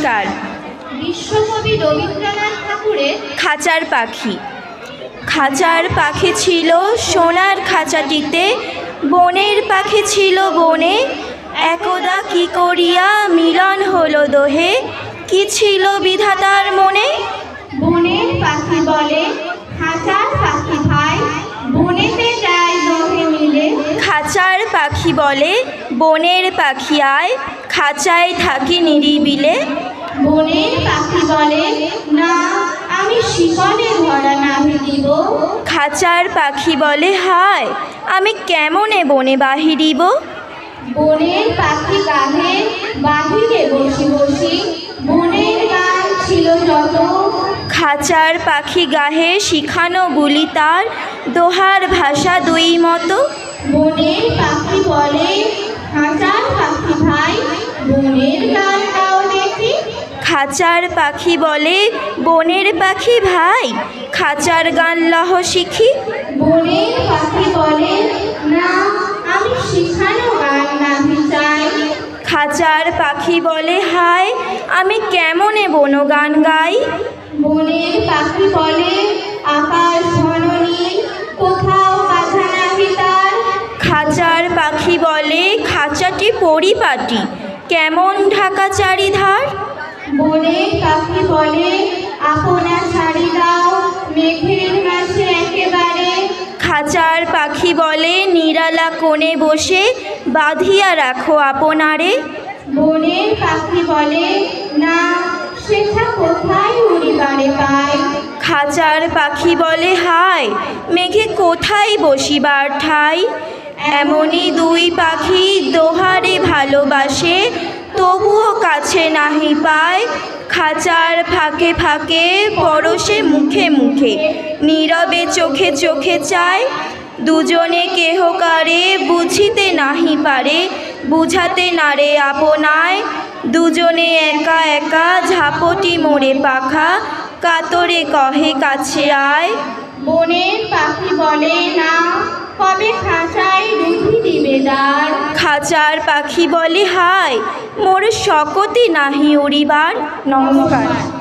নমস্কার বিশ্বকবি রবীন্দ্রনাথ ঠাকুরের খাঁচার পাখি। খাঁচার পাখি ছিল সোনার খাঁচাটিতে বনের পাখি ছিল বনে। একদা কি করিয়া মিলন হলো দোহে কি ছিল বিধাতার মনে? বনের পাখি বলে খাঁচার পাখি ভাই বনেতে যায় দোহে মিলে। খাঁচার পাখি বলে বনের পাখি আয় খাঁচায় থাকি নিরিবিলে। দিব? খাঁচার পাখি বলে হায় আমি কেমনে বনে বাহিরিব বনের পাখি কাঁধে বাহিরে বসি বসি। বনের গান ছিল যত। খাঁচার পাখি গাহে শিখানো বুলি তার দোহার ভাষা দুই মতো। বনের পাখি বলে খাঁচার পাখি ভাই বনের গান গাও দেখি। খাঁচার পাখি বলে বনের পাখি ভাই খাঁচার গান লহ শিখি। বনের পাখি বলে না আমি শিখানো গান নাভি চাই খাঁচার পাখি বলে হায় আমি কেমনে বন গান গাই? বনের পাখি বলে আকাশ ঘন নীল কোথাও বাধা নাভি তার? খাঁচার পাখি বলে খাঁচাটি পরিপাটি কেমন ঢাকা চারিধার? বনের পাখি বলে আপনা শাড়ি বলে নিরালা কোণে বসে বাঁধিয়া রাখো আপনারে। বনের পাখি বলে না সেটা কোথায় উড়িবারে পায়? খাঁচার পাখি বলে হায় মেঘে কোথায় বসিবার ঠাই? এমনই দুই পাখি দোহারে ভালোবাসে তবুও কাছে নাহি পায়। খাঁচার ফাঁকে ফাঁকে পরশে মুখে মুখে নীরবে চোখে চোখে চায়। দুজনে কেহ কারে বুঝিতে নাহি পারে বুঝাতে নারে আপনায়। দুজনে একা একা ঝাপটি মোড়ে পাখা কাতরে কহে কাছে আয়। বনের পাখি বলে না কবে খাঁচায় রুধি দিবে দ্বার? খাঁচার পাখি বলে হায় মোর শকতি নাহি উড়িবার। নমস্কার।